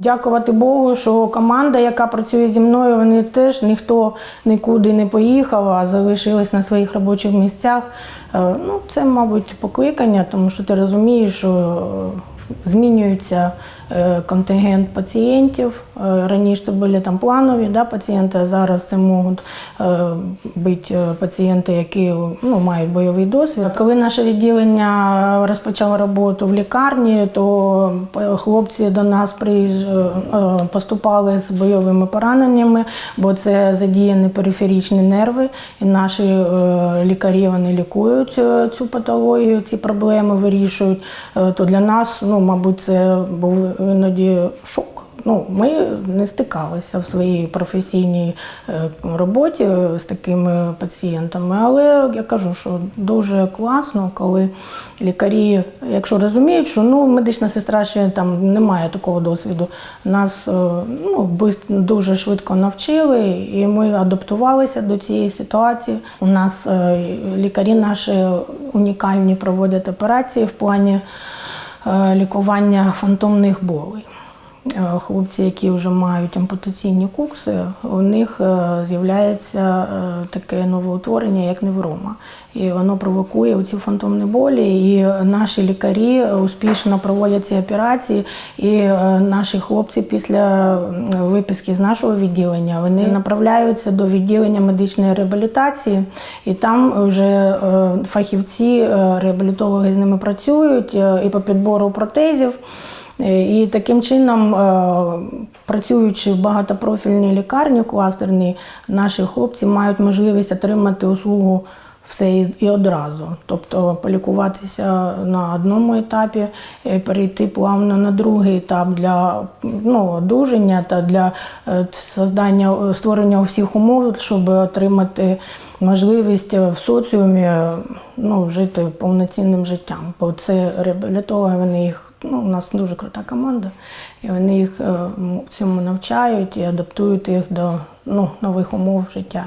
Дякувати Богу, що команда, яка працює зі мною, вони теж ніхто нікуди не поїхав, а залишились на своїх робочих місцях. Е, Ну, це, мабуть, покликання, тому що ти розумієш, що е, змінюється е, контингент пацієнтів. Е, Раніше це були там планові да, пацієнти, а зараз це можуть е, бути пацієнти, які ну, мають бойовий досвід. Коли наше відділення розпочало роботу в лікарні, то хлопці до нас приїж... поступали з бойовими пораненнями, бо це задіяні периферічні нерви, і наші лікарі вони лікують цю патологію, ці проблеми вирішують. То для нас, ну, мабуть, це був іноді шок. Ну, ми не стикалися в своїй професійній е, роботі з такими пацієнтами, але я кажу, що дуже класно, коли лікарі, якщо розуміють, що ну, медична сестра ще там не має такого досвіду, нас е, ну, дуже швидко навчили, і ми адаптувалися до цієї ситуації. У нас е, лікарі наші унікальні проводять операції в плані лікування фантомних болей. Е, Хлопці, які вже мають ампутаційні кукси, у них е, з'являється е, таке новоутворення, як неврома. І воно провокує ці фантомні болі. І наші лікарі успішно проводять ці операції. І наші хлопці після виписки з нашого відділення вони направляються до відділення медичної реабілітації, і там вже фахівці, реабілітологи з ними працюють і по підбору протезів. Е, І таким чином, е, працюючи в багатопрофільній лікарні кластерній, наші хлопці мають можливість отримати услугу все і- одразу. Тобто полікуватися на одному етапі, е, перейти плавно на другий етап для ну, одужання та для создання, створення усіх умов, щоб отримати можливість в соціумі ну, жити повноцінним життям. Бо це реабілітологи, їх. Ну, у нас дуже крута команда, і вони їх е, цьому навчають і адаптують їх до ну, нових умов життя.